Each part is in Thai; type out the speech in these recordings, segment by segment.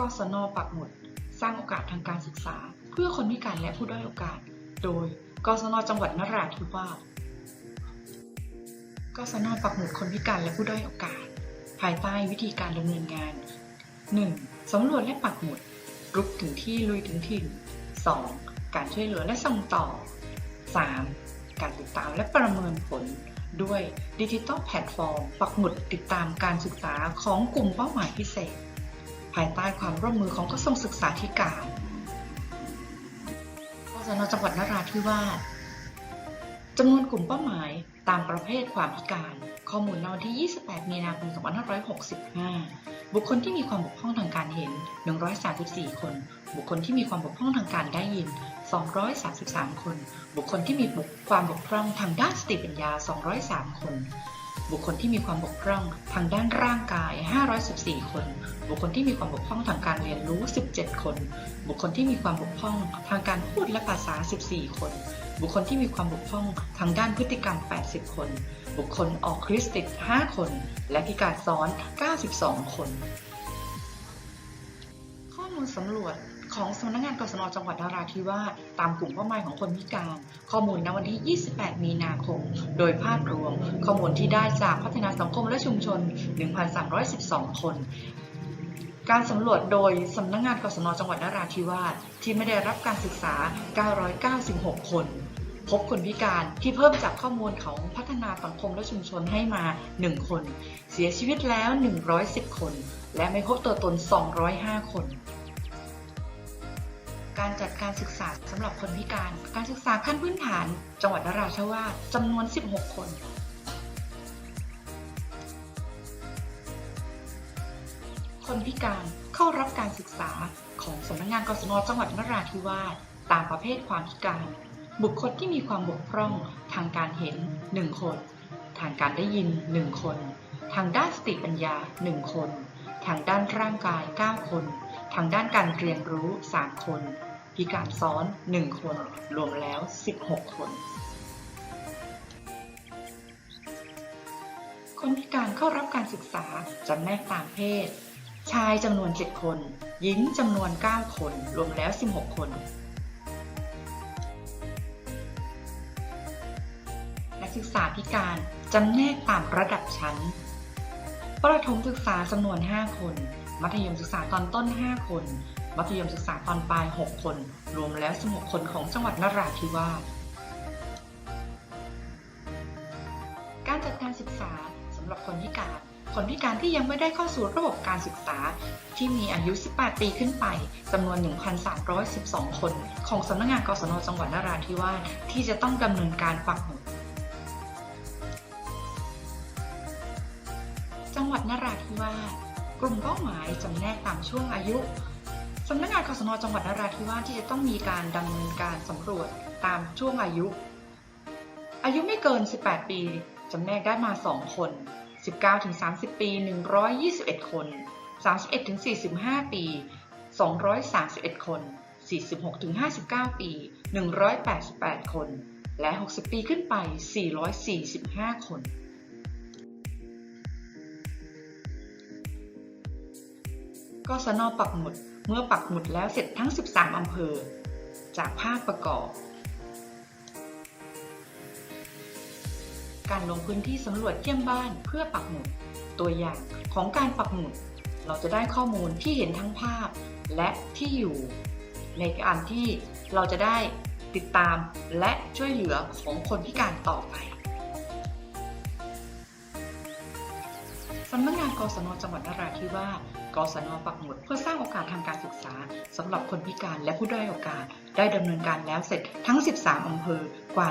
กศนปักหมุด สร้างโอกาสทางการศึกษา เพื่อคนพิการและผู้ด้อยโอกาส โดย กศนจังหวัดนราธิวาส กศนปักหมุดคนพิการและผู้ด้อยโอกาส ภายใต้วิธีการดำเนินงาน 1. สำรวจและปักหมุด รุกถึงที่ลุยถึงถิ่น 2. การช่วยเหลือและส่งต่อ 3. การติดตามและประเมินผลด้วยดิจิ t a ลแพลตฟอร์ม ปักหมุดติดตามการศึกษาของกลุ่มเป้าหมายพิเศษ ภายใต้ความร่วมมือของกระทรวงศึกษาธิการกศนจังหวัดนราธิวาสจำนวนกลุ่มเป้าหมายตามประเภทความพิการ ข้อมูลในวันที่ 28 มีนาคม 2565 บุคคลที่มีความบกพร่องทางการเห็น 134 คน บุคคลที่มีความบกพร่องทางการได้ยิน 233 คน บุคคลที่มีความบกพร่องทางด้านสติปัญญา 203 คน บุคคลที่มีความบกพร่องทางด้านร่างกาย 514 คน บุคคลที่มีความบกพร่องทางการเรียนรู้ 17 คน บุคคลที่มีความบกพร่องทางการพูดและภาษา 14 คน บุคคลที่มีความบกพร่องทางด้านพฤติกรรม 80 คน บุคคลออกคริสติก 5 คน และพิการซ้อน 92 คน ข้อมูลสำรวจ ของสำนักงานกศนจังหวัดนราธิวาสตามกลุ่มเป้าหมายของคนพิการ ข้อมูลณวันที่ 28 มีนาคม โดยภาพรวม ข้อมูลที่ได้จากพัฒนาสังคมและชุมชน 1,312 คน การสำรวจโดยสำนักงานกศนจังหวัดนราธิวาสที่ไม่ได้รับการศึกษา 996 คนพบคนพิการที่เพิ่มจากข้อมูลของพัฒนาสังคมและชุมชนให้มา 1 คน เสียชีวิตแล้ว 110 คน และไม่พบตัวตน 205 คน การจัดการศึกษาสำหรับคนพิการ การศึกษาขั้นพื้นฐาน จังหวัดนราธิวาสจำนวน 16 คนคนพิการเข้ารับการศึกษาของสำนักงานกศนจังหวัดนราธิวาสตามประเภทความพิการ บุคคลที่มีความบกพร่องทางการเห็น 1 คน ทางการได้ยิน 1 คน ทางด้านสติปัญญา 1 คน ทางด้านร่างกาย 9 คน ทางด้านการเรียนรู้ 3 คน พิการซ้อน 1 คน รวมแล้ว 16 คน คนพิการเข้ารับการศึกษาจำแนกตามเพศ ชายจำนวน 7 คน หญิงจำนวน 9 คน รวมแล้ว 16 คนนักศึกษาพิการจำแนกตามระดับชั้น ประถมศึกษาจำนวน 5 คน มัธยมศึกษาตอนต้น 5 คน มัธยมศึกษาตอนปลาย 6 คน รวมแล้ว 16 คนของจังหวัดนราธิวาสการจัดการศึกษาสำหรับคนพิการ คนพิการที่ยังไม่ได้เข้าสู่ระบบการศึกษา ที่มีอายุ 18 ปีขึ้นไปจำนวน 1,312 คน ของสำนักงานกศนจังหวัดนราธิวาสที่จะต้องดำเนินการปักหมุดจังหวัดนราธิวาสกลุ่มเป้าหมายจำแนกตามช่วงอายุ สำนักงานกศนจังหวัดนราธิวาสที่จะต้องมีการดำเนินการสำรวจตามช่วงอายุ อายุไม่เกิน 18 ปีจำแนกได้มา 2 คน 19-30 ปี 121 คน 31-45 ปี 231 คน 46-59 ปี 188 คน และ 60 ปีขึ้นไป 445 คนกศนปักหมุด เมื่อปักหมุดแล้วเสร็จทั้ง 13 อำเภอ จากภาพประกอบ การลงพื้นที่สำรวจเยี่ยมบ้านเพื่อปักหมุด ตัวอย่างของการปักหมุด เราจะได้ข้อมูลที่เห็นทั้งภาพและที่อยู่ ในการที่เราจะได้ติดตามและช่วยเหลือของคนพิการต่อไปสำนักงานกศนจังหวัดนราธิวาส กศนปักหมุดเพื่อสร้างโอกาสทางการศึกษาสำหรับคนพิการและผู้ด้อยโอกาส ได้ดำเนินการแล้วเสร็จทั้ง 13 อำเภอกว่า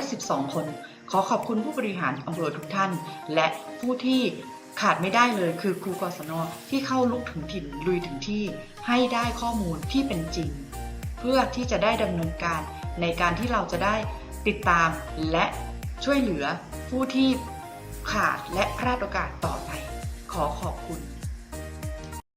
1,312 คน ขอขอบคุณผู้บริหารอำเภอทุกท่าน และผู้ที่ขาดไม่ได้เลยคือครูกศนที่เข้าลุกถึงถิ่นลุยถึงที่ ให้ได้ข้อมูลที่เป็นจริง เพื่อที่จะได้ดำเนินการในการที่เราจะได้ติดตามและช่วยเหลือผู้ที่ขาดและพลาดโอกาสต่อไป ขอขอบคุณ